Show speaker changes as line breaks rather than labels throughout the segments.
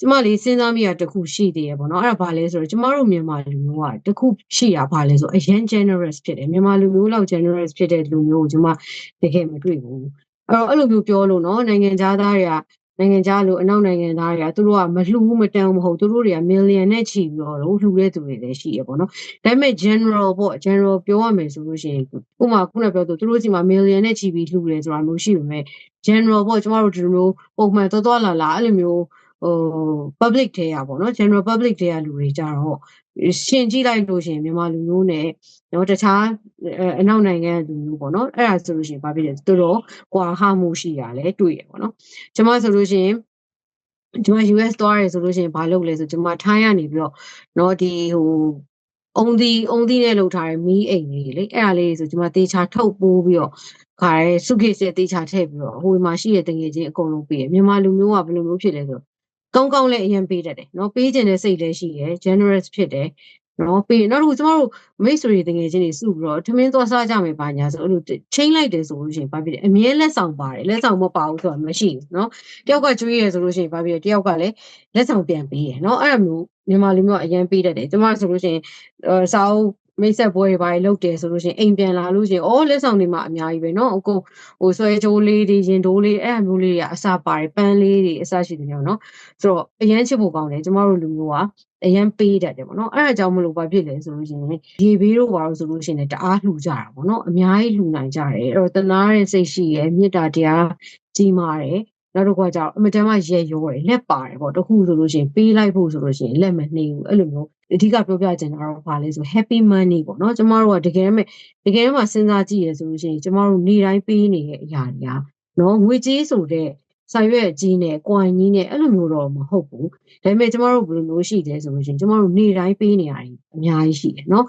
ကျမလေးစဉ်းစားမိတာတစ်ခုရှိသေးရပေါ့နော်အဲ့ဒါဘာလဲဆိုတော့ကျမတို့မြန်မာလူမျိုးကတစ်ခုရှိတာဘာလဲဆိုအရင် generous ဖြစ်တယ်မြန်မာလူမျိုးလောက် generous ဖြစ်တဲ့လူမျိုးကိုကျမတကယ်မတွေ့ဘူးအဲ့တော့အဲ့လိုမျိုးပြောလို့နော်နိုင်ငံသားတွေကနိုင်ငံခြားလိုအနောက်နိုင်ငံသားတွေကသူတို့ကမလှူဘူးမတန်ဘူးမဟုတ်သူတို့တွေက million နဲ့ချီပြီးတော့လှူတဲ့သူတွေလည်းရှိရပေါ့နော်ဒါပေမဲ့ general ပေါ့ general ပြောရမယ်ဆိုလို့ရှိရင်ဥပမာခုနပြောသူတို့စီမှာ million နဲ့ချီပြီးလှူတယ်ဆိုတာမျိုးရှိပေမဲ့ general ပေါ့ကျမတို့ဒီလိုမျိုးပုံမှန်သွားသွားလာလာအဲ့လိုမျိုး ဟို public ထဲရပေါ့နော် general public ထဲရလူတွေကြတော့ရှင်ကြည့်လိုက်လို့ရှိရင်မြန်မာလူမျိုးနဲ့နော်တခြားအနောက်နိုင်ငံလူမျိုးပေါ့နော်အဲ့ဒါဆိုလို့ရှိရင်ဘာဖြစ်လဲတော်တော်ကွာဟမှုရှိရလဲတွေ့ရပေါ့နော်ကျွန်မဆိုလို့ရှိရင်ကျွန်မ US သွားရဲဆိုလို့ရှိရင်ဘာလုပ်လဲဆိုကျွန်မထိုင်းရနေပြီးတော့เนาะဒီဟိုအုံဒီအုံဒီနဲ့လှုပ်ထားတဲ့မီးအိမ်လေးလေအဲ့ဒါလေးဆိုကျွန်မတေချာထုတ်ပိုးပြီးတော့ခါရဲစုခိစေတေချာထည့်ပြီးတော့ဟိုမှာရှိတဲ့တငယ်ချင်းအကုန်လုံးပေးရမြန်မာလူမျိုးကဘယ်လိုမျိုးဖြစ်လဲဆို ကောင်းကောင်းလည်းအရင်ပေးတတ်တယ်နော်ပေးခြင်းတဲ့စိတ်လည်းရှိတယ် generous ဖြစ်တယ်နော်ပေးနောက်တစ်ခုကျမတို့မိတ်ဆွေတွေတကယ်ချင်းတွေစုပြီးတော့ထမင်းသွားစားကြမယ်ပါညာဆိုအဲ့လိုချိန်လိုက်တယ်ဆိုလို့ရှိရင်ဘာဖြစ်လဲအမြဲလက်ဆောင်ပါတယ်လက်ဆောင်မပါဘူးဆိုတာမရှိဘူးနော်တယောက်ကကျွေးရဆိုလို့ရှိရင်ဘာဖြစ်လဲတယောက်ကလည်းလက်ဆောင်ပြန်ပေးရနော်အဲ့လိုမျိုးမြန်မာလူမျိုးအရင်ပေးတတ်တယ်ကျမတို့ဆိုလို့ရှိရင်စာအုပ် မိတ်ဆက်ပွဲတွေဘာတွေလုပ်တယ်ဆိုလို့ရှိရင်အိမ်ပြန်လာလို့ရှိရင်အော်လက်ဆောင်တွေမှာအများကြီးပဲเนาะအကုန်ဟိုဆွဲကြိုးလေးတွေရင်တိုးလေးအဲ့အမျိုးလေးတွေကအစားပါတယ်ပန်းလေးတွေအစားရှိတယ်เนาะဆိုတော့အရင်ချစ်ဖို့ကောင်းတယ်ကျမတို့လူမျိုးကအရင်ပေးတတ်တယ်ပေါ့နော်အဲ့ဒါကြောင့်မလို့ဘာဖြစ်လဲဆိုလို့ရှိရင်ရေဘေးတို့ဘာလို့ဆိုလို့ရှိရင်တအားလှူကြတာပေါ့နော်အများကြီးလှူနိုင်ကြတယ်အဲ့တော့တနာတဲ့စိတ်ရှိရယ်မေတ္တာတရားကြီးမားတယ်နောက်တစ်ခါကျတော့အမတန်မှရဲရောတယ်လက်ပါတယ်ပေါ့တခုဆိုလို့ရှိရင်ပေးလိုက်ဖို့ဆိုလို့ရှိရင်လက်မနှိမ့်ဘူးအဲ့လိုမျိုး အဓိကပြောပြချင်တာတော့ဘာလဲဆို happy money ပေါ့နော်ကျမတို့ကတကယ်မဲ့တကယ်မှစဉ်းစားကြည့်ရဆိုလို့ရှိရင်ကျမတို့နေတိုင်းပေးနေတဲ့အရာတွေကနော်ငွေကြေးဆိုတဲ့စာရွက်ကြီးနဲ့ကွန်ကြီးနဲ့အဲ့လိုမျိုးတော့မဟုတ်ဘူးဒါပေမဲ့ကျမတို့ဘယ်လိုမျိုးရှိလဲဆိုလို့ရှိရင်ကျမတို့နေတိုင်းပေးနေရတယ်အများကြီးရှိတယ်နော်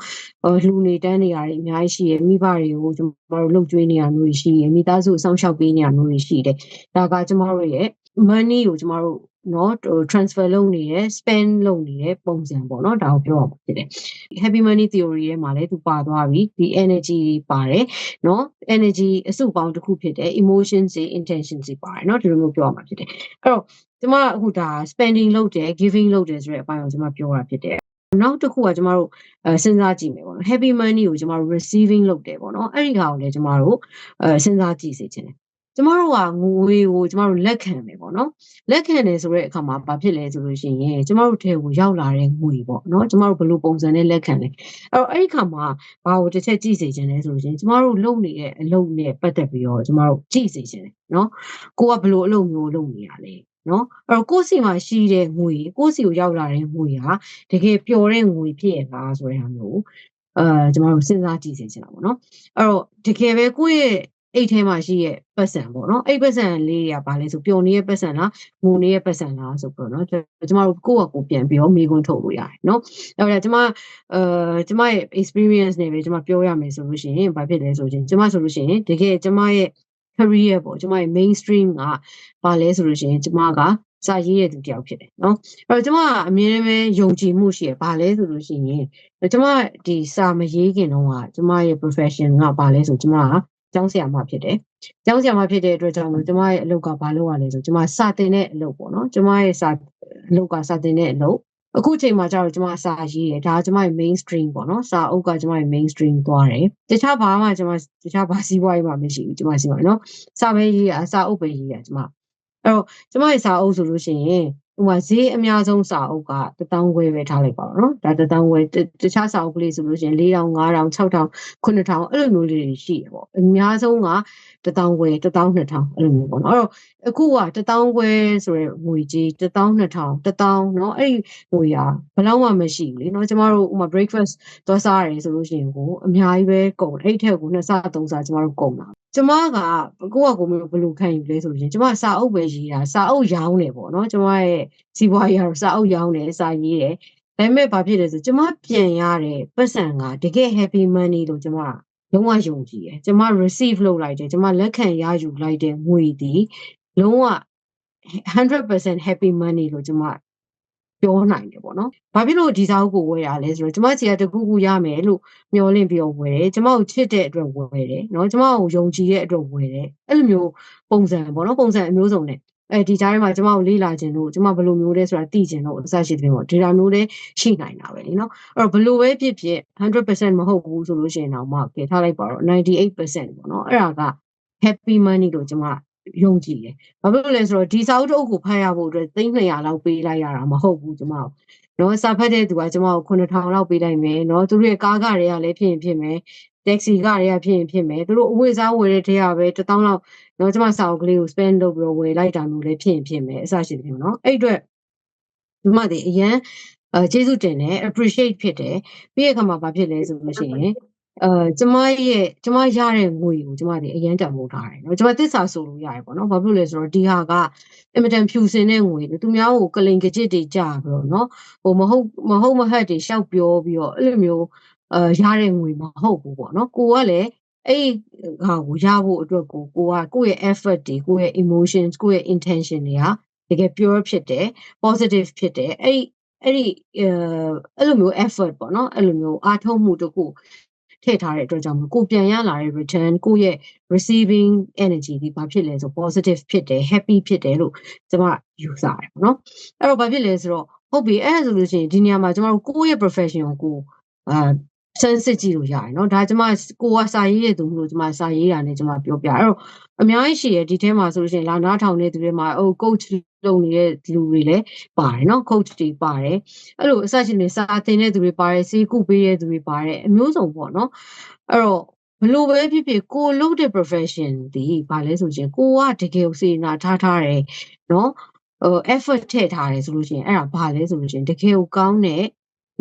လူနေတန်းနေရတယ်အများကြီးရှိတယ်မိဘတွေကိုကျမတို့လှုပ်ကြွေးနေရမျိုးရှိတယ်မိသားစုအဆောင်ရှောက်ပေးနေရမျိုးရှိတယ်ဒါကကျမတို့ရဲ့ money ကိုကျမတို့ နော် transfer လုပ်နေတယ် spend လုပ်နေတဲ့ပုံစံပေါ့နော်ဒါကိုပြောရမှာဖြစ်တယ် happy money theory ထဲမှာလည်းသူပါသွားပြီဒီ energy ပါတယ်နော် energy အစုပေါင်းတစ်ခုဖြစ်တယ် emotions တွေ intentions တွေပါတယ်နော်ဒီလိုမျိုးပြောရမှာဖြစ်တယ်အဲ့တော့ကျွန်မအခုဒါ spending လုပ်တယ် giving လုပ်တယ်ဆိုတဲ့အပိုင်းကိုကျွန်မပြောတာဖြစ်တယ်နောက်တစ်ခုကကျမတို့အဲစဉ်းစားကြည့်မယ်ပေါ့နော် happy money ကိုကျမတို့ receiving လုပ်တယ်ပေါ့နော်အဲ့ဒီဟာကိုလည်းကျမတို့အဲစဉ်းစားကြည့်စေချင်တယ် ကျမတို့ကငွေကိုကျမတို့လက်ခံမယ်ပေါ့နော်လက်ခံတယ်ဆိုတဲ့အခါမှာဘာဖြစ်လဲဆိုလို့ရှိရင်ကျမတို့ထဲကိုရောက်လာတဲ့ငွေပေါ့နော်ကျမတို့ဘယ်လိုပုံစံနဲ့လက်ခံလဲအဲ့တော့အဲ့ဒီခါမှာဘာကိုတစ်ချက်ကြည့်စေချင်လဲဆိုလို့ရှိရင်ကျမတို့လုပ်နေတဲ့အလုပ်နဲ့ပတ်သက်ပြီးတော့ကျမတို့ကြည့်စေချင်တယ်နော်ကိုကဘယ်လိုအလုပ်မျိုးလုပ်နေရလဲနော်အဲ့တော့ကိုယ့်စီမှာရှိတဲ့ငွေကိုယ့်စီကိုရောက်လာတဲ့ငွေဟာတကယ်ပျော်တဲ့ငွေဖြစ်ရလားဆိုတဲ့ဟာမျိုးအဲကျမတို့စဉ်းစားကြည့်စေချင်တာပေါ့နော်အဲ့တော့တကယ်ပဲကိုယ့်ရဲ့ အိတ်ထဲမှာရှိရဲ့ပတ်စံပေါ့နော်အဲ့ပတ်စံလေးတွေကဘာလဲဆိုပျော်နေတဲ့ပတ်စံလားငိုနေတဲ့ပတ်စံလားဆိုပြီးတော့နော်ကျမတို့ကိုယ့်အကိုပြန်ပြီးတော့မိကွန်းထုတ်လို့ရတယ်နော်အဲ့ဒါကျမအဲကျမရဲ့ experience နဲ့ပဲကျမပြောရမယ်ဆိုလို့ရှိရင်ဘာဖြစ်လဲဆိုရင်ကျမဆိုလို့ရှိရင်တကယ်ကျမရဲ့ career ပေါ့ကျမရဲ့ mainstream ကဘာလဲဆိုလို့ရှိရင်ကျမကစာရေးရတဲ့သူတယောက်ဖြစ်တယ်နော်အဲ့တော့ကျမကအမြဲတမ်းယုံကြည်မှုရှိရဘာလဲဆိုလို့ရှိရင်ကျမဒီစာမရေးခင်တော့ကကျမရဲ့ profession ကဘာလဲဆိုကျမက ကျောင်းဆရာမဖြစ်တယ်။ကျောင်းဆရာမဖြစ်တဲ့အတွက်ကြောင့်လို့ကျမရဲ့အလုပ်ကဘာလုပ်ရလဲဆိုကျမစာတင်တဲ့အလုပ်ပေါ့နော်။ကျမရဲ့စာအလုပ်ကစာတင်တဲ့အလုပ်အခုချိန်မှာကျတော့ကျမစာရေးတယ်ဒါကကျမရဲ့ mainstream ပေါ့နော်စာအုပ်ကကျမရဲ့ mainstream သွားတယ်တခြားဘာမှကျမတခြားဘာစီးပွားရေးမှမရှိဘူးကျမစီးပွားနော်စာပဲရေးရစာအုပ်ပဲရေးရကျမအဲ့တော့ကျမရဲ့စာအုပ်ဆိုလို့ရှိရင် ဟိုမှာဈေးအများဆုံးစာအုပ်က1000ခွဲပဲထားလိုက်ပါတော့နော်ဒါ1000ခွဲတခြားစာအုပ်ကလေးဆိုလို့ရှိရင်4000 5000 6000 9000အဲ့လိုမျိုးလေးတွေရှိရပေါ့အများဆုံးက1000ခွဲ1000 2000အဲ့လိုမျိုးပေါ့နော်အဲ့တော့အခုက1000ခွဲဆိုရဲငွေကြီး1000 2000 1000เนาะအဲ့ဒီငွေอ่ะဘယ်တော့မှမရှိဘူးလေเนาะကျမတို့ဥမာ breakfast သွားစားရတယ်ဆိုလို့ရှိရင်ကိုအများကြီးပဲကုန်အဲ့ထက်ကိုနှစ်ဆသုံးဆကျမတို့ကုန်တာ ကျမကကိုကကိုမျိုးဘယ်လိုခံယူလဲဆိုလို့ရှိရင်ကျမစာအုပ်ပဲရေးတာစာအုပ်ရောင်းတယ်ပေါ့နော်ကျမရဲ့စီးပွားရေးကတော့စာအုပ်ရောင်းတယ်စာရေးတယ်ဒါပေမဲ့ဘာဖြစ်လဲဆိုကျမပြန်ရတဲ့ပတ်စံကတကယ် happy money လို့ကျမလုံးဝယုံကြည်တယ်ကျမ receive လုပ်လိုက်တယ်ကျမလက်ခံရယူလိုက်တဲ့ငွေဒီလုံးဝ100% happy money လို့ကျမ ပြောနိုင်တယ်ပေါ့နော်။ဘာဖြစ်လို့ဒီစာအုပ်ကိုဝယ်ရလဲဆိုတော့ကျမကြီးကတကူကူရမယ်လို့မျှော်လင့်ပြီးတော့ဝယ်တယ်။ကျမကိုချစ်တဲ့အတွက်ဝယ်တယ်နော်။ကျမကိုယုံကြည်တဲ့အတွက်ဝယ်တယ်။အဲ့လိုမျိုးပုံစံပေါ့နော်ပုံစံအမျိုးစုံနဲ့အဲဒီကြားထဲမှာကျမကိုလေ့လာခြင်းလို့ကျမဘယ်လိုမျိုးလဲဆိုတာသိခြင်းလို့အစရှိတဲ့ပေါ့ဒေတာမျိုးလည်းရှိနိုင်တာပဲလीနော်အဲ့တော့ဘယ်လိုပဲဖြစ်ဖြစ်100%မဟုတ်ဘူးဆိုလို့ရှိရင်တော့မကဲထားလိုက်ပါတော့98%ပေါ့နော်အဲ့ဒါက happy money လို့ကျမ ယုံကြည်တယ်။ဘာဖြစ်လို့လဲဆိုတော့ဒီစာအုပ်တစ်အုပ်ကိုဖတ်ရဖို့အတွက်300လောက်ပေးလိုက်ရတာမဟုတ်ဘူးကျမတို့။နော်စာဖတ်တဲ့သူကကျမကို9000လောက်ပေးလိုက်မယ်နော်သူတို့ရဲ့ကားကတွေကလည်းဖြစ်ရင်ဖြစ်မယ်တက္ကစီကတွေကဖြစ်ရင်ဖြစ်မယ်သူတို့အဝိစားဝယ်တဲ့ထဲကပဲ1000လောက်နော်ကျမစာအုပ်ကလေးကို spend လုပ်ပြီးတော့ဝယ်လိုက်တာမျိုးလည်းဖြစ်ရင်ဖြစ်မယ်အစရှိတယ်နော်အဲ့အတွက်ဒီမှာဒီအရန်အဲကျေးဇူးတင်တယ် appreciate ဖြစ်တယ်ပြီးရခါမှာဘာဖြစ်လဲဆိုလို့ရှိရင် အဲကျမရဲ့ကျမရတဲ့ငွေကိုကျမဒီအရန်တန်ဖိုးထားတယ်နော်ကျမသစ္စာဆိုလို့ရတယ်ပေါ့နော်ဘာဖြစ်လို့လဲဆိုတော့ဒီဟာကအင်မတန်ဖြူစင်တဲ့ငွေသူများကိုကလိန်ကကြစ်တွေကြာပြီးတော့နော်ဟိုမဟုတ်မဟုတ်မဟတ်တွေရှောက်ပြောပြီးတော့အဲ့လိုမျိုးအဲရတဲ့ငွေမဟုတ်ဘူးပေါ့နော်ကိုကလည်းအဲ့ဟာကိုရဖို့အတွက်ကိုကိုကကိုယ့်ရဲ့ effort တွေကိုယ့်ရဲ့ emotions ကိုယ့်ရဲ့ intention တွေကတကယ် pure ဖြစ်တယ် positive ဖြစ်တယ်အဲ့အဲ့ဒီအဲအဲ့လိုမျိုး effort ပေါ့နော်အဲ့လိုမျိုးအားထုတ်မှုတခု ထည့်ထားတဲ့အတွက်ကြောင့်ကိုပြန်ရလာတဲ့ return ကိုရဲ့ receiving energy ဒီဘာဖြစ်လဲဆို positive ဖြစ်တယ် happy ဖြစ်တယ်လို့ကျွန်မယူဆတယ်ပေါ့နော်အဲ့တော့ဘာဖြစ်လဲဆိုတော့ဟုတ်ပြီအဲ့ဒါဆိုလို့ရှိရင်ဒီနေရာမှာကျွန်တော်တို့ကိုယ့်ရဲ့ profession ကိုအာစမ်းစစ်ကြည့်လို့ရတယ်เนาะဒါကျမကိုကစာရေးရသူလို့ကျမစာရေးတာနဲ့ကျမပြောပြအဲ့တော့အများကြီးရှိရဒီထဲမှာဆိုလို့ရှိရင်လာနားထောင်တဲ့သူတွေမှာဟို coach လုပ်နေတဲ့လူတွေလည်းပါတယ်နော် coach တွေပါတယ်အဲ့လိုအစရှင်တွေစာသင်တဲ့သူတွေပါတယ်စေကုပေးတဲ့သူတွေပါတယ်အမျိုးစုံပေါ့နော်အဲ့တော့ဘလို့ပဲဖြစ်ဖြစ်ကိုလုပ်တဲ့ profession ဒီဘာလဲဆိုရင်ကိုကတကယ်စေနာထားထားတယ်နော်ဟို effort ထည့်ထားတယ်ဆိုလို့ရှိရင်အဲ့ဒါဘာလဲဆိုလို့ရှိရင်တကယ်ကိုကောင်းတဲ့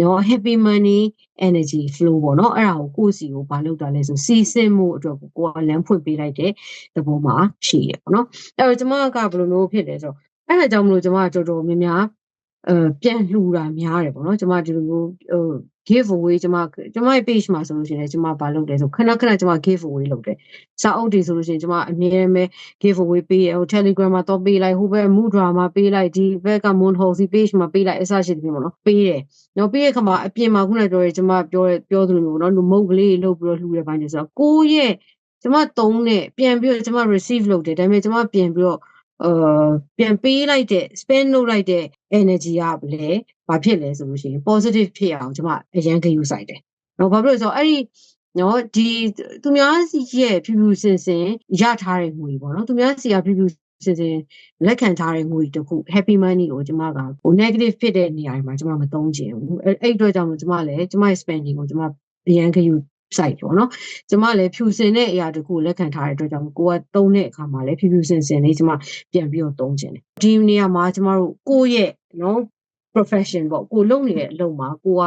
နော် happy money energy flow ပေါ့နော်အဲ့ဒါကိုကိုယ့်စီကိုမလုပ်တာလဲဆိုစီစဉ်မှုအတွက်ကိုကိုယ်ကလမ်းဖွင့်ပေးလိုက်တဲ့သဘောမှာရှိရပေါ့နော်အဲ့တော့ကျမကဘယ်လိုမျိုးဖြစ်လဲဆိုတော့ အဲ့ဒါကြောင့်မလို့ကျမကတော်တော်များများအဲပြန်လှူတာများတယ်ပေါ့နော်ကျမဒီလိုမျိုးဟို give away ကျမကျမရဲ့ page မှာဆိုလို့ရှိရင်ကျမဘာလုပ်လဲဆိုခဏခဏကျမ give away လုပ်တယ်စာအုပ်တွေဆိုလို့ရှိရင်ကျမအမြဲတမ်း give away ပေးဟို Telegram မှာတော့ပေးလိုက်ဟိုဘက် mood drama ပေးလိုက်ဒီဘက်က moon house page မှာပေးလိုက်အစရှိတယ်ပေါ့နော်ပေးတယ်နော်ပြီးရခါမှာအပြင်မှာခုနပြောရဲကျမပြောပြောသလိုမျိုးနော်လူမုတ်ကလေးလှုပ်ပြီးတော့လှူရပိုင်းနေဆိုတော့ကိုရဲ့ကျမသုံးနဲ့ပြန်ပြီးတော့ကျမ receive လုပ်တယ်ဒါပေမဲ့ကျမပြန်ပြီးတော့ အာပြန်ပေးလိုက်တဲ့ spend လုပ်လိုက်တဲ့ energy ကလည်းဘာဖြစ်လဲဆိုလို့ရှိရင် positive ဖြစ်အောင်ကျွန်မအရန်ဂရုစိုက်တယ်။နော်ဘာဖြစ်လို့ဆိုတော့အဲ့ဒီနော်ဒီသူများစီရဲ့ဖြူဖြူစင်စင်ရထားတဲ့ငွေပေါ့နော်သူများစီကဖြူဖြူစင်စင်လက်ခံထားတဲ့ငွေတခု happy money ကိုကျွန်မကဟို negative ဖြစ်တဲ့နေရာတွေမှာကျွန်မမသုံးချင်ဘူးအဲ့အဲ့အတွက်ကြောင့်ကျွန်မလည်းကျွန်မရဲ့ spending ကိုကျွန်မအရန်ဂရု စိုက်ပေါ့နော်ကျမလည်းဖြူစင်တဲ့အရာတခုလက်ခံထားတဲ့အတွက်ကြောင့်ကိုကသုံးတဲ့အခါမှာလည်းဖြူဖြူစင်စင်လေးကျမပြန်ပြီးတော့သုံးခြင်းတယ်ဒီနေရာမှာကျမတို့ကိုယ့်ရဲ့နော် profession ပေါ့ကိုလုပ်နေတဲ့အလုပ်မှာကိုက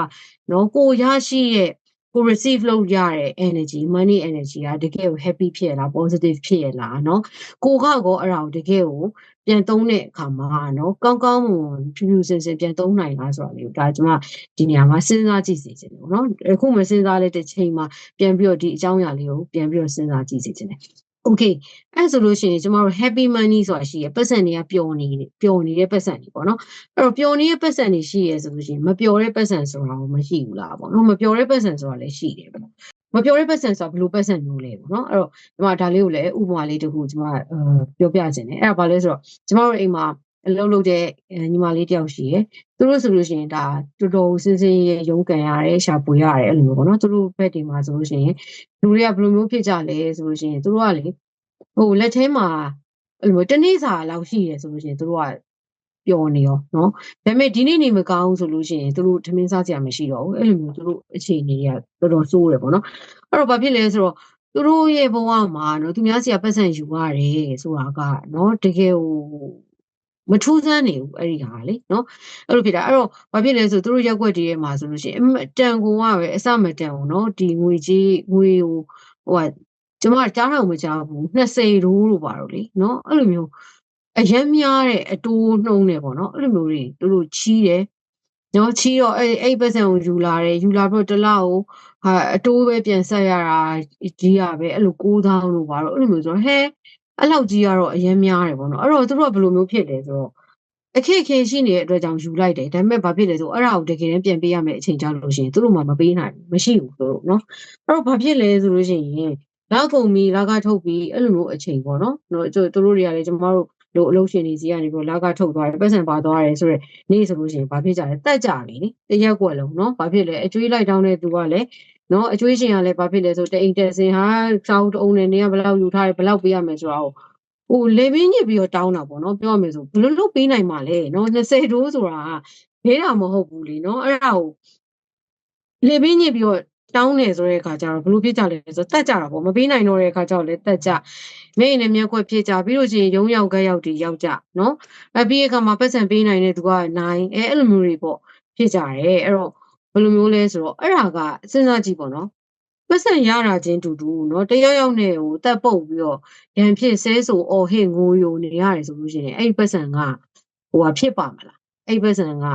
နော်ကိုရရှိရဲ့ကို receive လုပ်ရတဲ့ energy money energy ကတကယ်ကို happy ဖြစ်ရလား positive ဖြစ်ရလားเนาะကိုကကောအဲ့ဒါကိုတကယ်ကို ပြန်သုံးတဲ့အခါမှာเนาะကောင်းကောင်းမွန်ဖြူဖြူစင်စင်ပြန်သုံးနိုင်လားဆိုတာလေးဒါကျွန်မဒီနေရာမှာစဉ်းစားကြည့်စေချင်တယ်ပေါ့เนาะအခုမစဉ်းစားလိုက်တဲ့ချိန်မှာပြန်ပြီးတော့ဒီအကြောင်းအရာလေးကိုပြန်ပြီးတော့စဉ်းစားကြည့်စေချင်တယ် okay အဲ့ဆိုလို့ရှိရင်ကျမတို့ happy money ဆိုတာရှိရပတ်စံတွေကပျော်နေပျော်နေတဲ့ပတ်စံတွေပေါ့နော်အဲ့တော့ပျော်နေတဲ့ပတ်စံတွေရှိရဆိုလို့ရှိရင်မပျော်တဲ့ပတ်စံဆိုတာမရှိဘူးလားပေါ့နော်မပျော်တဲ့ပတ်စံဆိုတာလည်းရှိတယ်ပေါ့ မပြောတဲ့ပတ်စံဆိုတာဘယ်လိုပတ်စံမျိုးလဲပေါ့နော်အဲ့တော့ဒီမှာဒါလေးကိုလည်းဥပမာလေးတစ်ခုကျွန်မပြောပြခြင်းတယ်အဲ့ဒါဘာလဲဆိုတော့ကျွန်တော်တို့အိမ်မှာအလုပ်လုပ်တဲ့ညီမလေးတယောက်ရှိရယ်သူတို့ဆိုလို့ရှိရင်ဒါတော်တော်စင်းစင်းရဲရုန်းကန်ရတယ်ရှာပွေရတယ်အဲ့လိုမျိုးပေါ့နော်သူတို့ဘက်တွေမှာဆိုလို့ရှိရင်လူတွေကဘယ်လိုမျိုးဖြစ်ကြလဲဆိုလို့ရှိရင်သူတို့ကလေဟိုလက်ထဲမှာအဲ့လိုတနေ့စာလောက်ရှိရဆိုလို့ရှိရင်တို့က ပျော်နေရောနော်ဒါပေမဲ့ဒီနေ့နေမကောင်းဆိုလို့ရှိရင်တို့ထမင်းစားကြမရှိတော့ဘူးအဲ့လိုမျိုးတို့အခြေအနေတွေကတော်တော်ဆိုးတယ်ပေါ့နော်အဲ့တော့ဘာဖြစ်လဲဆိုတော့သူတို့ရဲ့ဘဝမှာနော်သူများစီကပတ်စံယူရတယ်ဆိုတာကနော်တကယ်ဟိုမထူးဆန်းနေဘူးအဲ့ဒီဟာလေနော်အဲ့လိုဖြစ်တာအဲ့တော့ဘာဖြစ်လဲဆိုသူတို့ရက်ွက်တည်းရဲ့မှာဆိုလို့ရှိရင်တန်ကုန်ကပဲအစမတန်ဘူးနော်ဒီငွေကြီးငွေဟိုဟိုကျမကြားတော့မကြားဘူး20ရိုးလို့ပါတော့လေနော်အဲ့လိုမျိုး အရမ်းများတဲ့အတိုးနှုံးနေပေါ့နော်အဲ့လိုမျိုးတွေသူတို့ချီးတယ်နော်ချီးတော့အဲ့အဲ့ပတ်စံကိုယူလာတယ်ယူလာပြီးတော့တလောက်ကိုဟာအတိုးပဲပြန်ဆက်ရတာကြီးရပဲအဲ့လို9000လို့ပါတော့အဲ့လိုမျိုးဆိုတော့ဟဲအဲ့လောက်ကြီးကတော့အရမ်းများတယ်ပေါ့နော်အဲ့တော့သူတို့ကဘယ်လိုမျိုးဖြစ်လဲဆိုတော့အခက်ခဲရှိနေတဲ့အတွက်ကြောင့်ယူလိုက်တယ်ဒါပေမဲ့ဘာဖြစ်လဲဆိုအဲ့ဒါကိုတကယ်တမ်းပြန်ပေးရမယ့်အချိန်ကြောက်လို့ရှိရင်သူတို့မှမပေးနိုင်ဘူးမရှိဘူးသူတို့နော်အဲ့တော့ဘာဖြစ်လဲဆိုလို့ရှိရင်လောက်ကုန်ပြီလကထုတ်ပြီအဲ့လိုမျိုးအချိန်ပေါ့နော်တို့တို့တွေကလည်းကျမတို့ လို့အလုပ်ရှင်တွေစီကနေပြီးလာကထုတ်သွားတယ်ပတ်စံပါသွားတယ်ဆိုတော့နေ့ဆိုလို့ရှိရင်ဘာဖြစ်ကြလဲတက်ကြပြီလေတရက်ကွက်လုံးနော်ဘာဖြစ်လဲအကျွေးလိုက်တောင်းတဲ့သူကလည်းနော်အကျွေးရှင်ကလည်းဘာဖြစ်လဲဆိုတအိမ်တက်စင်ဟာစောင်းတုံးနဲ့နေကဘယ်လောက်ယူထားတယ်ဘယ်လောက်ပေးရမယ်ဆိုတော့ဟိုလေဘင်းညစ်ပြီးတော့တောင်းတာပေါ့နော်ပြောရမယ်ဆိုဘယ်လိုလုပ်ပေးနိုင်မှာလဲနော်20တိုးဆိုတာခဲတာမဟုတ်ဘူးလीနော်အဲ့ဒါကိုလေဘင်းညစ်ပြီးတော့တောင်းနေဆိုတဲ့အခါကျတော့ဘလို့ဖြစ်ကြလဲဆိုတော့တက်ကြတာပေါ့မပေးနိုင်တော့တဲ့အခါကျတော့လည်းတက်ကြ မင်းနဲ့မျက်ခွက်ဖြစ်ကြပြီးလို့ရှိရင်ရုံးရောက်ကြရောက်တီရောက်ကြနော်အပြီးအခါမှာပတ်စံပေးနိုင်တဲ့သူကနိုင်အဲအဲ့လိုမျိုးတွေပေါ့ဖြစ်ကြတယ်အဲ့တော့ဘယ်လိုမျိုးလဲဆိုတော့အဲ့ဒါကစဉ်းစားကြည့်ပေါ့နော်ပတ်စံရတာချင်းတူတူเนาะတယောက်ယောက်နဲ့ဟိုတက်ပုတ်ပြီးတော့ရန်ဖြစ်ဆဲဆိုအော်ဟစ်ငိုယိုနေရတယ်ဆိုလို့ရှိရင်အဲ့ဒီပတ်စံကဟိုဟာဖြစ်ပါမလားအဲ့ဒီပတ်စံက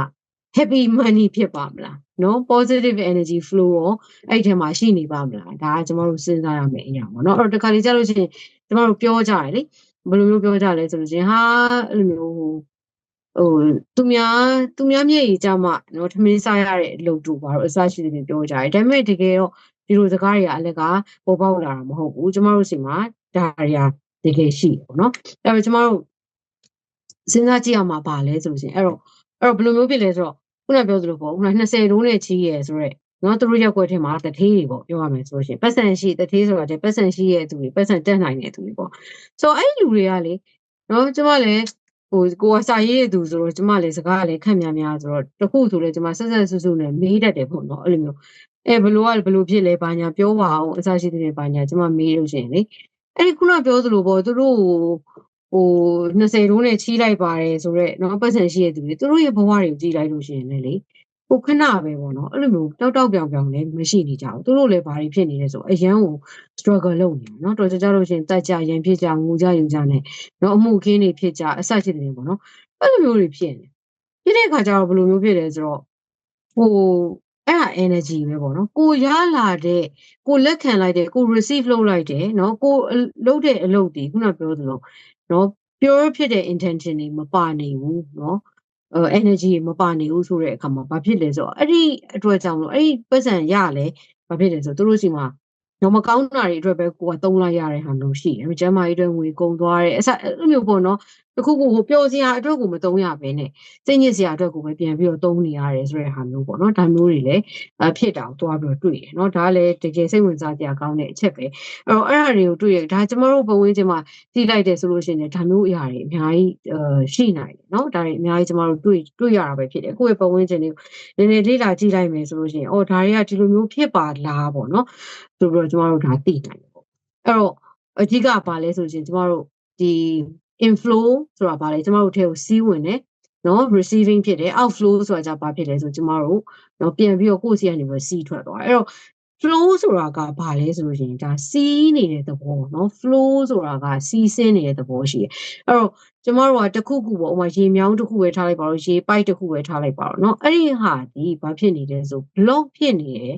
happy money ဖြစ်ပါမလားเนาะ positive energy flow ရောအဲ့ဒီထဲမှာရှိနေပါမလားဒါကကျမတို့စဉ်းစားရမယ့်အရာပေါ့เนาะအဲ့တော့တခါလေကြာလို့ရှိရင် ကျမတို့ပြောကြတယ်လေဘယ်လိုမျိုးပြောကြလဲဆိုလို့ရှိရင်ဟာအဲ့လိုမျိုးဟိုဟိုသူများသူများမျက်ရည်ကြမှာနော်ထမင်းစားရတဲ့အလုပ်တို့ဘာလို့အစရှိနေပြောကြတယ်ဒါပေမဲ့တကယ်တော့ဒီလိုစကားတွေကအလကပေါ်ပေါက်လာတာမဟုတ်ဘူးကျမတို့စီမှာဒါတွေကတကယ်ရှိတယ်ပေါ့နော်အဲ့တော့ကျမတို့စဉ်းစားကြည့်ရမှာပါလဲဆိုလို့ရှိရင်အဲ့တော့အဲ့တော့ဘယ်လိုမျိုးဖြစ်လဲဆိုတော့ခုနပြောသလိုပေါ့ခုန20တုံးနဲ့ချီးရဲဆိုတော့ နော်သူတို့ရက်ွက်ထဲမှာတထေးတွေပေါ့ပြောရမယ်ဆိုလို့ရှိရင်ပတ်စံရှိတထေးဆိုတာတည်းပတ်စံရှိရဲ့သူတွေပတ်စံတက်နိုင်တဲ့သူတွေပေါ့ဆိုတော့အဲ့လူတွေကလေနော်ကျမလည်းဟိုကိုကစာရေးတဲ့သူဆိုတော့ကျမလည်းစကားလည်းခက်များများဆိုတော့တခုဆိုလည်းကျမဆက်ဆက်ဆူဆူနဲ့မေးတတ်တယ်ပေါ့နော်အဲ့လိုမျိုးအဲဘလို့ကဘလို့ဖြစ်လဲဘာညာပြောပါအောင်အစားရှိတဲ့ဘာညာကျမမေးလို့ရှင်လေအဲ့ဒီခုနပြောသလိုပေါ့သူတို့ဟို20တုံးနဲ့ချီးလိုက်ပါတယ်ဆိုတော့နော်ပတ်စံရှိတဲ့သူတွေသူတို့ရဲ့ဘဝတွေကိုကြည်လိုက်လို့ရှင်လေ ဟိုခဏပဲပေါ့နော်အဲ့လိုမျိုးတောက်တောက်ပြောင်ပြောင်လည်းမရှိနေကြဘူးသူတို့လည်းဘာတွေဖြစ်နေလဲဆိုအရန်ကို struggle လုပ်နေတာနော်တော်ကြကြလို့ရှိရင်တက်ကြရန်ဖြစ်ကြငိုကြယူကြနဲ့နော်အမှုခင်းတွေဖြစ်ကြအဆက်ဖြစ်တယ်ပေါ့နော်အဲ့လိုမျိုးတွေဖြစ်နေဖြစ်တဲ့အခါကျတော့ဘယ်လိုမျိုးဖြစ်လဲဆိုတော့ဟိုအဲ့ဒါ energy ပဲပေါ့နော်ကိုရလာတဲ့ကိုလက်ခံလိုက်တဲ့ကို receive လုပ်လိုက်တယ်နော်ကိုလုပ်တဲ့အလုပ်ဒီခုနပြောသလိုနော် pure ဖြစ်တဲ့ intention တွေမပါနေဘူးနော်အဲ energy မပါနေဘူးဆိုတဲ့အခါမှာဘာဖြစ်လဲဆိုတော့အဲ့ဒီအတွက်ကြောင့်လို့အဲ့ဒီပတ်စံရလဲဘာဖြစ်လဲဆိုတော့သူတို့စီမှာတော့မကောင်းတာတွေအတွက်ပဲကိုကသုံးလိုက်ရတဲ့ဟာမျိုးရှိတယ်။ကျမ်းမာရေးအတွက်ငွေကုန်သွားတယ်။အစအဲ့လိုမျိုးပေါ့နော်။တခုခုကိုပျော်စရာအတွက်ကိုမသုံးရဘဲနဲ့စိတ်ညစ်စရာအတွက်ကိုပဲပြန်ပြီးတော့သုံးနေရတယ်ဆိုတဲ့ဟာမျိုးပေါ့နော်။ဒါမျိုးတွေလည်းအဖြစ်တာကိုတွားပြီးတော့တွေ့တယ်နော်။ဒါလည်းတကယ်စိတ်ဝင်စားစရာကောင်းတဲ့အချက်ပဲ။အဲ့တော့အဲ့ဒါတွေကိုတွေ့ရဒါကျမတို့ဘဝင်းချင်းမှာကြည့်လိုက်တယ်ဆိုလို့ရှိရင်ဒါမျိုးအရာတွေအများကြီးရှိနိုင်တယ်နော်။ဒါတွေအများကြီးကျမတို့တွေ့တွေ့ရတာပဲဖြစ်တယ်။ကိုယ့်ရဲ့ဘဝင်းချင်းတွေနည်းနည်းလေးလာကြည့်လိုက်မယ်ဆိုလို့ရှိရင်အော်ဒါတွေကဒီလိုမျိုးဖြစ်ပါလားပေါ့နော်။ဆိုပြီးတော့ကျမတို့ဒါသိနိုင်တယ်ပေါ့အဲ့တော့အဓိကဘာလဲဆိုရင်ကျမတို့ဒီ inflow ဆိုတာဘာလဲကျမတို့ထဲကိုစီးဝင်တယ်နော် receiving ဖြစ်တယ် outflow ဆိုတာじゃဘာဖြစ်လဲဆိုကျမတို့နော်ပြန်ပြီးတော့ကိုယ့်စီကနေပြီးစီးထွက်သွားအဲ့တော့ flow ဆိုတာကဘာလဲဆိုလို့ရှိရင်ဒါစီးနေတဲ့သဘောเนาะ flow ဆိုတာကစီးဆင်းနေတဲ့သဘောရှိတယ်အဲ့တော့ကျမတို့ကတခုခုပေါ့ဥမာရေမြောင်းတစ်ခုပဲထားလိုက်ပါတော့ရေပိုက်တစ်ခုပဲထားလိုက်ပါတော့เนาะအဲ့ဒီဟာဒီဘာဖြစ်နေလဲဆို block ဖြစ်နေတယ်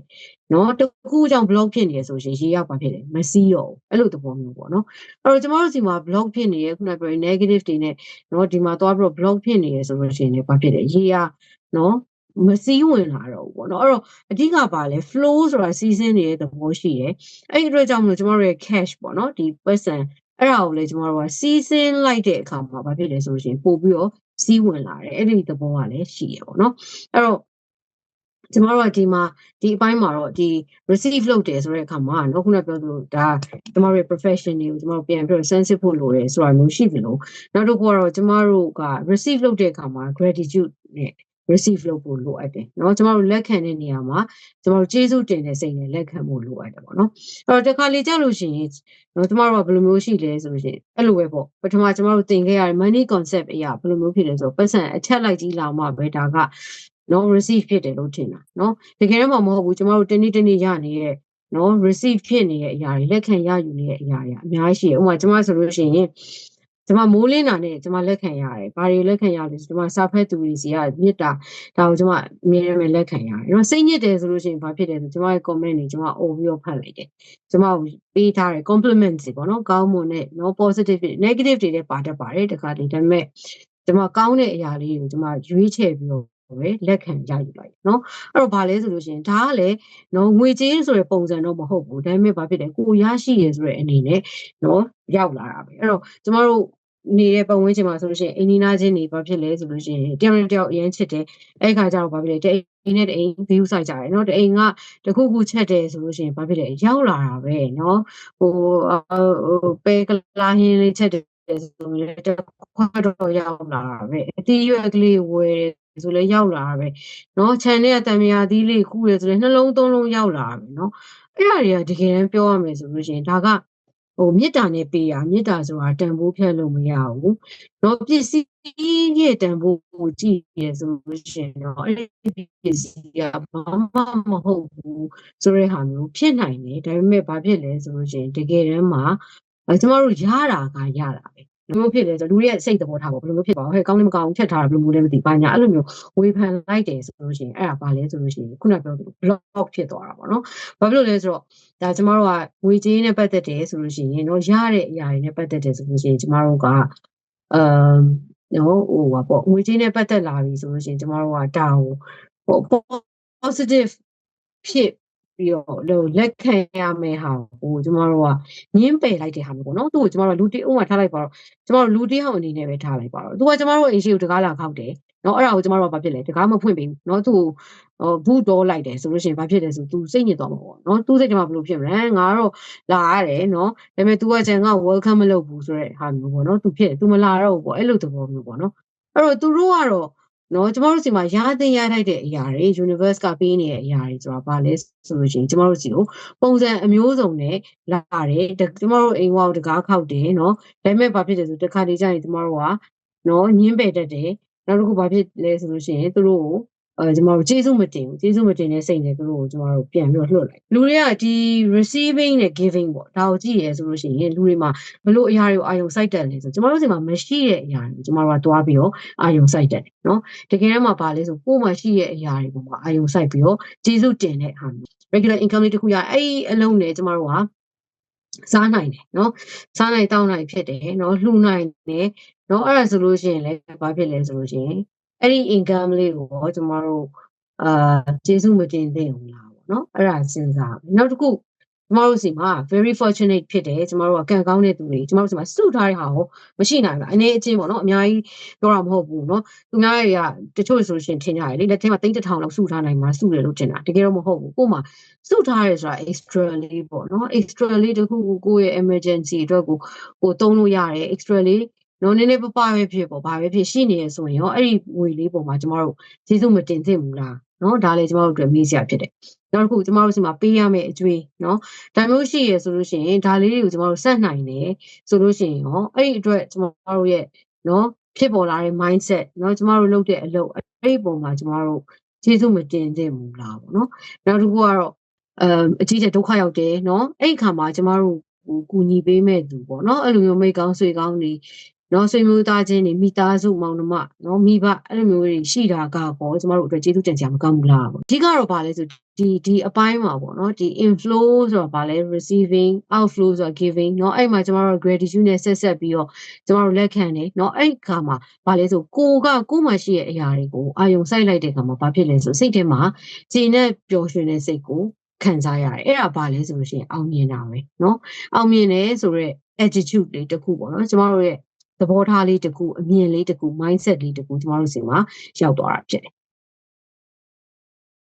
နော်တကူကြောင့် block ဖြစ်နေရဆိုရင်ရေရောက်ပါဖြစ်တယ်မစီးတော့ဘူးအဲ့လိုသဘောမျိုးပေါ့နော်အဲ့တော့ကျမတို့စီမှာ block ဖြစ်နေရခုနကပြော negative တွေနဲ့နော်ဒီမှာသွားပြီးတော့ block ဖြစ်နေရဆိုလို့ရှိရင်လည်းဘာဖြစ်လဲရေရနော်မစည်းဝင်လာတော့ဘူးပေါ့နော်အဲ့တော့အဓိကပါလဲ flow ဆိုတာ season နေတဲ့သဘောရှိတယ်အဲ့ဒီအတွက်ကြောင့်မလို့ကျမတို့ရဲ့ cash ပေါ့နော်ဒီပတ်စံအဲ့ဒါကိုလည်းကျမတို့က season လိုက်တဲ့အခါမှာဘာဖြစ်လဲဆိုလို့ရှိရင်ပို့ပြီးတော့စည်းဝင်လာတယ်အဲ့ဒီသဘောကလည်းရှိရပေါ့နော်အဲ့တော့ ကျမတို့ကဒီမှာဒီအပိုင်းမှာတော့ဒီ receive လုပ်တယ်ဆိုတဲ့အခါမှာနော်ခုနပြောသလိုဒါကျမတို့ရဲ့ profession တွေကိုကျမတို့ပြန်ပြီးတော့ sensitive ဖို့လိုတယ်ဆိုတာမျိုးရှိပြီလို့နောက်တစ်ခုကတော့ကျမတို့က receive လုပ်တဲ့အခါမှာ gratitude နဲ့ receive လုပ်ဖို့လိုအပ်တယ်เนาะကျမတို့လက်ခံတဲ့နေရာမှာကျမတို့ကျေးဇူးတင်တဲ့စိတ်နဲ့လက်ခံဖို့လိုအပ်တယ်ပေါ့နော်အဲ့တော့တခါလေကြောက်လို့ရှိရင်เนาะကျမတို့ကဘယ်လိုမျိုးရှိလဲဆိုလို့ရှိရင်အဲ့လိုပဲပေါ့ပထမကျမတို့သင်ခဲ့ရတဲ့ money concept အရာဘယ်လိုမျိုးဖြစ်လဲဆိုတော့ပတ်စံအချက်လိုက်ကြီးလာမှပဲဒါက နော် receive ဖြစ်တယ်လို့ထင်တာနော်တကယ်တော့မဟုတ်ဘူးကျမတို့တနေ့တနေ့ရနေတဲ့နော် receive ဖြစ်နေတဲ့အရာတွေလက်ခံရယူနေတဲ့အရာတွေအများကြီးရှိတယ်ဥပမာကျမဆိုလို့ရှိရင်ကျွန်မမိုးလင်းတာနဲ့ကျွန်မလက်ခံရတယ်။ဘာတွေလက်ခံရလဲဆိုကျွန်မစာဖက်သူတွေစီကမြစ်တာဒါကိုကျွန်မအမြဲတမ်းလက်ခံရတယ်။ကျွန်မစိတ်ညစ်တယ်ဆိုလို့ရှိရင်ဘာဖြစ်လဲဆိုကျွန်မရဲ့ comment တွေကျွန်မအိုပြီးတော့ဖတ်လိုက်တယ်။ကျွန်မပေးထားတယ် compliment တွေပေါ့နော်။ကောင်းမွန်တဲ့ no positive negative တွေလည်းပါတတ်ပါတယ်တခါတည်းဒါပေမဲ့ကျွန်မကောင်းတဲ့အရာလေးကိုကျွန်မရွေးချယ်ပြီးတော့ ပဲလက်ခံရယူလိုက်เนาะအဲ့တော့ဗာလဲဆိုလို့ရှိရင်ဒါကလည်းเนาะငွေကြေးဆိုတဲ့ပုံစံတော့မဟုတ်ဘူးဒါပေမဲ့ဘာဖြစ်လဲကိုရရှိရဆိုတဲ့အနေနဲ့เนาะရောက်လာတာပဲအဲ့တော့ကျမတို့ နေတဲ့ပတ်ဝန်းကျင်မှာဆိုလို့ရှိရင်အိမ်နီးနားချင်းတွေဘာဖြစ်လဲဆိုလို့ရှိရင်တယောက်နဲ့တယောက်အရင်ချစ်တယ်အဲ့ခါကျတော့ဘာဖြစ်လဲတဲ့အိမ်နဲ့တဲ့အိမ် view ဆိုင်ကြတယ်เนาะတဲ့အိမ်ကတခုခုချက်တယ်ဆိုလို့ရှိရင်ဘာဖြစ်လဲရောက်လာတာပဲเนาะဟိုဟိုပဲကလာဟင်းလေးချက်တယ်ဆိုရင်တခွာတော့ရောက်လာတာပဲအတီးရွက်ကလေးဝယ် ဆိုလဲရောက်လာတာပဲเนาะခြံထဲကတံမြာသီးလေးကူးတယ်ဆိုလဲနှလုံးသုံးလုံးရောက်လာတာပဲเนาะအဲ့ဒါတွေကတကယ်တမ်းပြောရမယ်ဆိုလို့ရှိရင်ဒါကဟိုမေတ္တာနဲ့ပေးရမေတ္တာဆိုတာတန်ဖိုးဖြတ်လို့မရဘူး။တော့ပစ္စည်းရဲ့တန်ဖိုးကိုကြည့်ရဆိုလို့ရှိရင်တော့အဲ့ဒီပစ္စည်းကဘာမှမဟုတ်ဘူးဆိုတဲ့ဟာမျိုးဖြစ်နိုင်တယ်။ဒါပေမဲ့ဘာဖြစ်လဲဆိုလို့ရှိရင်တကယ်တမ်းမှာအဲကျမတို့ရတာကရတာပဲ။ ဘယ်လိုဖြစ်လဲဆိုတော့လူတွေရဲ့စိတ်သဘောထားပေါ့ဘယ်လိုမျိုးဖြစ်ပါ့ဟဲ့ကောင်းလည်းမကောင်းဖြတ်ထားတာဘယ်လိုမျိုးလဲမသိပါညာအဲ့လိုမျိုးဝေဖန်လိုက်တယ်ဆိုလို့ရှိရင်အဲ့ဒါဘာလဲဆိုလို့ရှိရင်ခုနပြောသလို block ဖြစ်သွားတာပေါ့နော်ဘာဖြစ်လို့လဲဆိုတော့ဒါကျမတို့ကငွေကြေးနဲ့ပတ်သက်တယ်ဆိုလို့ရှိရင်တော့ရတဲ့အရာတွေနဲ့ပတ်သက်တယ်ဆိုလို့ရှိရင်ကျမတို့ကအမ်နော်ဟိုပါပေါ့ငွေကြေးနဲ့ပတ်သက်လာပြီဆိုလို့ရှိရင်ကျမတို့ကဒါကိုဟို positive ဖြစ် ပြီးတော့လက်ခံရမယ့်ဟာကိုကျမတို့ကညင်းပယ်လိုက်တဲ့ဟာမျိုးပေါ့နော်သူ့ကိုကျမတို့လူတိအုံးကထားလိုက်ပါတော့ကျမတို့လူတိဟောင်အနေနဲ့ပဲထားလိုက်ပါတော့သူကကျမတို့အိမ်ရှိကိုတကားလာခောက်တယ်နော်အဲ့ဒါကိုကျမတို့ကဘာဖြစ်လဲတကားမဖွင့်ပေးဘူးနော်သူ့ဟိုဘူးတော်လိုက်တယ်ဆိုလို့ရှိရင်ဘာဖြစ်လဲဆိုသူစိတ်ညစ်သွားမှာပေါ့နော်သူစိတ်ကမှဘယ်လိုဖြစ်မလဲငါတော့လာရတယ်နော်ဒါပေမဲ့ तू ကကျန်က welcome မလုပ်ဘူးဆိုတဲ့ဟာမျိုးပေါ့နော် तू ဖြစ် तू မလာတော့ဘူးပေါ့အဲ့လိုသဘောမျိုးပေါ့နော်အဲ့တော့သူတို့ကတော့ နော်ကျမတို့စီမှာရသင်ရထိုက်တဲ့အရာတွေ universe ကပေးနေတဲ့အရာတွေဆိုတာဘာလဲဆိုလို့ရှိရင်ကျမတို့စီကိုပုံစံအမျိုးစုံနဲ့လာတယ်ကျမတို့အိမ်ဝါကိုတကားခောက်တယ်နော်ဒါပေမဲ့ဘာဖြစ်လဲဆိုတခါတလေကျရင်ကျမတို့ကနော်ညင်းပယ်တတ်တယ်နောက်တစ်ခုဘာဖြစ်လဲဆိုလို့ရှိရင်သူတို့ကို အဲကျမတို့ကျေးဇူးမတင်ဘူးကျေးဇူးမတင်တဲ့စိတ်နဲ့သူတို့ကိုကျမတို့ပြန်ပြီးတော့လွှတ်လိုက်လူတွေကဒီ receiving နဲ့ giving ပေါ့ဒါကိုကြည့်ရဆိုလို့ရှိရင်လူတွေမှာဘလို့အရာတွေကိုအာယုံစိုက်တက်လဲဆိုကျမတို့စီမှာမရှိတဲ့အရာတွေကိုကျမတို့ကတွားပြီးတော့အာယုံစိုက်တက်တယ်နော်တကယ်တမ်းမှာပါလဲဆိုကိုယ်မှာရှိတဲ့အရာတွေပေါ်မှာအာယုံစိုက်ပြီးတော့ကျေးဇူးတင်တဲ့ဟာမျိုး regular income လေးတစ်ခုရအဲ့ဒီအလုံးနဲ့ကျမတို့ကစားနိုင်တယ်နော်စားနိုင်တောင်းနိုင်ဖြစ်တယ်နော်လှူနိုင်တယ်နော်အဲ့ဒါဆိုလို့ရှိရင်လည်းဘာဖြစ်လဲဆိုလို့ရှိရင် အဲ့ဒီ income လေးကိုကျမတို့အာကျေးဇူးမတင်သင့်ဘူးလားပေါ့နော်အဲ့ဒါစဉ်းစားနောက်တစ်ခုကျမတို့စီမှာ very fortunate ဖြစ်တယ်ကျမတို့ကကံကောင်းတဲ့သူတွေကျမတို့စီမှာစုထားတဲ့ဟာကိုမရှိနိုင်ဘူးအနေအချင်းပေါ့နော်အများကြီးပြောတာမဟုတ်ဘူးနော်သူများတွေကတချို့ဆိုရှင်ထင်ကြတယ်လေလက်ထဲမှာတိတ်တထောင်လောက်စုထားနိုင်မှာစုတယ်လို့ထင်တာတကယ်တော့မဟုတ်ဘူးကို့မှာစုထားရဲဆိုတာ extra လေးပေါ့နော် extra လေးတခုခုကိုယ့်ရဲ့ emergency အတွက်ကိုကိုသုံးလို့ရတယ် extra လေး နော်နည်းနည်းပပပဲဖြစ်ပေါ့ဘာပဲဖြစ်ရှိနေရဆိုရင်ရောအဲ့ဒီငွေလေးပုံမှာကျမတို့ကျေးဇူးမတင်သင့်ဘူးလားနော်ဒါလည်းကျမတို့အတွက်မေးစရာဖြစ်တယ်နောက်တစ်ခုကျမတို့စီမှာပေးရမယ့်အကျွေးနော်ဒါမျိုးရှိရဆိုလို့ရှိရင်ဒါလေးတွေကိုကျမတို့ဆက်နိုင်တယ်ဆိုလို့ရှိရင်ရောအဲ့ဒီအတွက်ကျမတို့ရဲ့နော်ဖြစ်ပေါ်လာတဲ့ mindset เนาะကျမတို့လုပ်တဲ့အလုပ်အဲ့ဒီပုံမှာကျမတို့ကျေးဇူးမတင်သင့်ဘူးလားပေါ့နော်နောက်တစ်ခုကတော့အမ်အကြီးကျယ်ဒုက္ခရောက်တယ်เนาะအဲ့ဒီခါမှာကျမတို့ဟိုကူညီပေးမဲ့သူပေါ့နော်အဲ့လိုမျိုးမိကောင်းဆွေကောင်းတွေ နော်ဆွေမျိုးသားချင်းတွေမိသားစုမောင်နှမနော်မိဘအဲ့လိုမျိုးတွေရှိတာကပေါ့ကျမတို့အတွက်ကျေးဇူးတင်စရာမကောင်းဘူးလားပေါ့အဓိကတော့ဗာလဲဆိုဒီဒီအပိုင်းမှာပေါ့နော်ဒီ inflow ဆိုတာဗာလဲ receiving outflow ဆိုတာ giving เนาะအဲ့မှာကျမတို့ gratitude နဲ့ဆက်ဆက်ပြီးတော့ကျမတို့လက်ခံတယ်เนาะအဲ့ခါမှာဗာလဲဆိုကိုကကိုမှရှိရဲ့အရာတွေကိုအာယုံစိုက်လိုက်တဲ့ခါမှာဘာဖြစ်လဲဆိုစိတ်ထဲမှာခြေနဲ့ပျော်ရွှင်တဲ့စိတ်ကိုခံစားရတယ်အဲ့ဒါဘာလဲဆိုလို့ရှိရင်အောင်မြင်တာပဲเนาะအောင်မြင်တယ်ဆိုတော့ attitude လေးတစ်ခုပေါ့နော်ကျမတို့ရဲ့ သဘောထားလေးတစ်ခုအမြင်လေးတစ်ခု mindset လေးတစ်ခုကျမတို့စီမှာရောက်သွားတာဖြစ်တယ်